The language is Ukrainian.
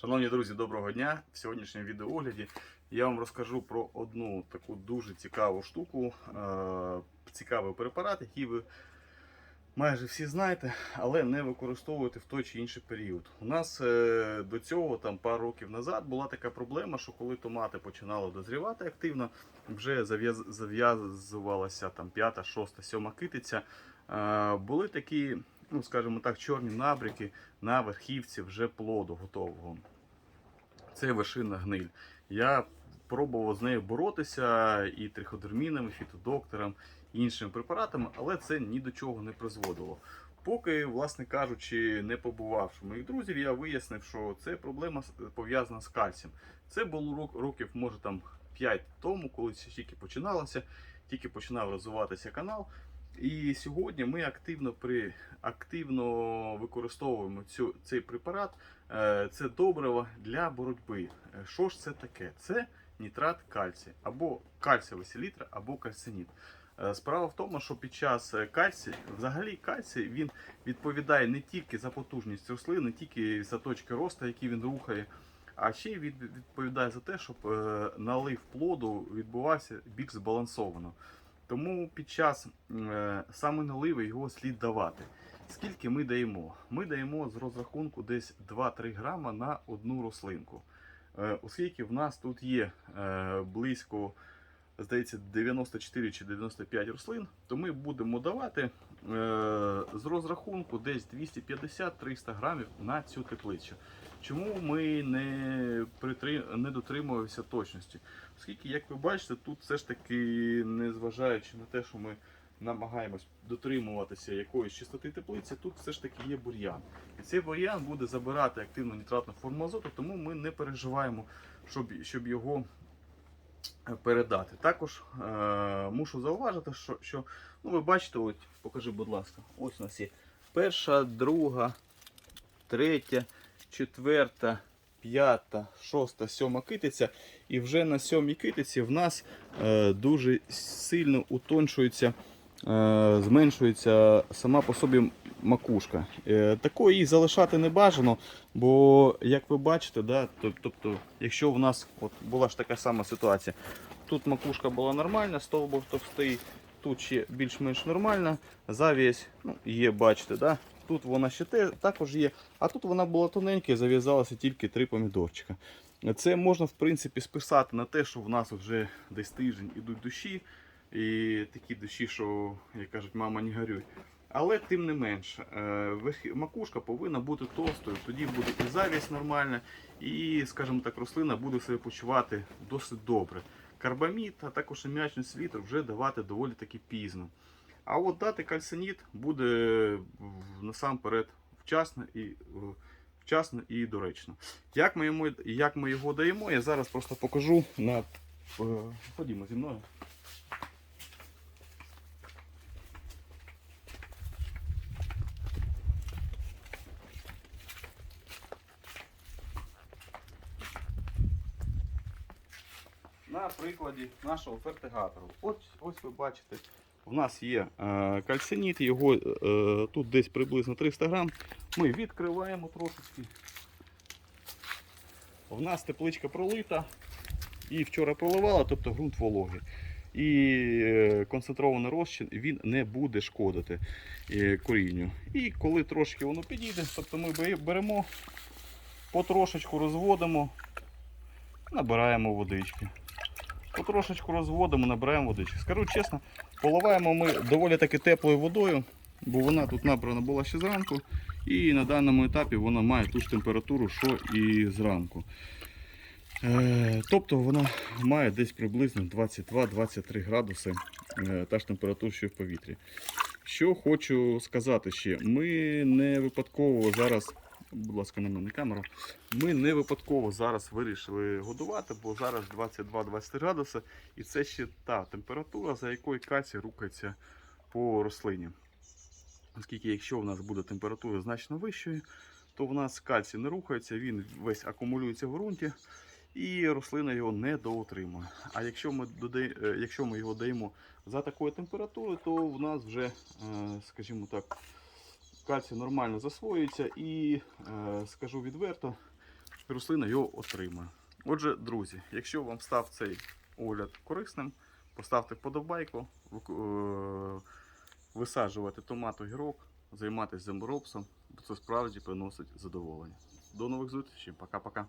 Шановні друзі, доброго дня! В сьогоднішньому відеоогляді я вам розкажу про одну таку дуже цікаву штуку, е, цікавий препарат, який ви майже всі знаєте, але не використовуєте в той чи інший період. У нас е, до цього там пару років назад була така проблема, що коли томати починали дозрівати активно, вже зав'яз- зав'язувалася там п'ята, шоста, сьома китиця. Е, Були такі, ну скажімо так, чорні набряки на верхівці вже плоду готового. Це вершина гниль. Я пробував з нею боротися і триходермінами, і фітодоктором, і іншими препаратами, але це ні до чого не призводило. Поки, власне кажучи, не побувавши моїх друзів, я вияснив, що це проблема пов'язана з кальцієм. Це було років, може там 5 тому, коли це тільки починалося, тільки починав розвиватися канал. І сьогодні ми активно при активно використовуємо цю, цей препарат. Е, Це добриво для боротьби. Е, Що ж це таке? Це нітрат кальцію, або кальцієва селітра, або кальциніт. Е, Справа в тому, що під час кальцію, взагалі кальцій він відповідає не тільки за потужність рослин, не тільки за точки росту, які він рухає, а ще й від- відповідає за те, щоб налив плоду відбувався більш збалансовано. Тому під час е, саме наливи його слід давати. Скільки ми даємо? Ми даємо з розрахунку десь 2-3 грама на одну рослинку. Е, Оскільки в нас тут є е, близько, здається, 94 чи 95 рослин, то ми будемо давати е, з розрахунку десь 250-300 грамів на цю теплицю. Чому ми не, притри... не дотримуємося точності? Оскільки, як ви бачите, тут все ж таки, незважаючи на те, що ми намагаємось дотримуватися якоїсь чистоти теплиці, тут все ж таки є бур'ян. І цей бур'ян буде забирати активну нітратну форму азоту, тому ми не переживаємо, щоб, щоб його передати. Також е, мушу зауважити, що, що ну, ви бачите, от, покажи, будь ласка, ось у нас є перша, друга, третя, четверта, п'ята, шоста, сьома китиця. І вже на сьомій китиці в нас е, дуже сильно утоншується, е, зменшується сама по собі макушка. Е, такої її залишати не бажано, бо як ви бачите, да, тобто, якщо в нас от була ж така сама ситуація, тут макушка була нормальна, стовбур товстий, тут ще більш-менш нормальна, завість ну, є, бачите, да? тут вона ще те, також є, а тут вона була тоненька і зав'язалося тільки три помідорчика. Це можна в принципі списати на те, що в нас вже десь тиждень ідуть дощі, і такі дощі, що, як кажуть, мама не горюй. Але тим не менш, е, макушка повинна бути товстою, тоді буде і завість нормальна, і, скажімо так, рослина буде себе почувати досить добре. Карбамід, а також аміачний світр вже давати доволі таки пізно. А от дати кальциніт буде насамперед вчасно і, е, вчасно і доречно. Як ми, йому, як ми його даємо, я зараз просто покажу на. е, Ходімо зі мною. На прикладі нашого фертигатору. Ось, ось ви бачите, у нас є е, кальциніт, його е, тут десь приблизно 300 грам. Ми відкриваємо трошечки. У нас тепличка пролита і вчора проливала, тобто ґрунт вологий. І е, концентрований розчин він не буде шкодити е, корінню. І коли трошки воно підійде, тобто ми беремо, потрошечку розводимо, набираємо водички. Потрошечку розводимо, набираємо водички. Скажу чесно, поливаємо ми доволі таки теплою водою, бо вона тут набрана була ще зранку. І на даному етапі вона має ту ж температуру, що і зранку. Е, тобто вона має десь приблизно 22-23 градуси, е, та ж температура, що в повітрі. Що хочу сказати ще, ми не випадково зараз, будь ласка, на мене камера, ми не випадково зараз вирішили годувати, бо зараз 22-23 градуси, і це ще та температура, за якою кальцій рухається по рослині. Оскільки якщо в нас буде температура значно вищою, то в нас кальцій не рухається, він весь акумулюється в ґрунті, і рослина його не доотримує. А якщо ми, додай, е, якщо ми його даємо за такою температурою, то в нас вже, е, скажімо так, кальцій нормально засвоюється і, е, скажу відверто, рослина його отримує. Отже, друзі, якщо вам став цей огляд корисним, поставте вподобайку, е, висаджувати томату огірок, займатися землеробством, бо це справді приносить задоволення. До нових зустрічей, пока-пока.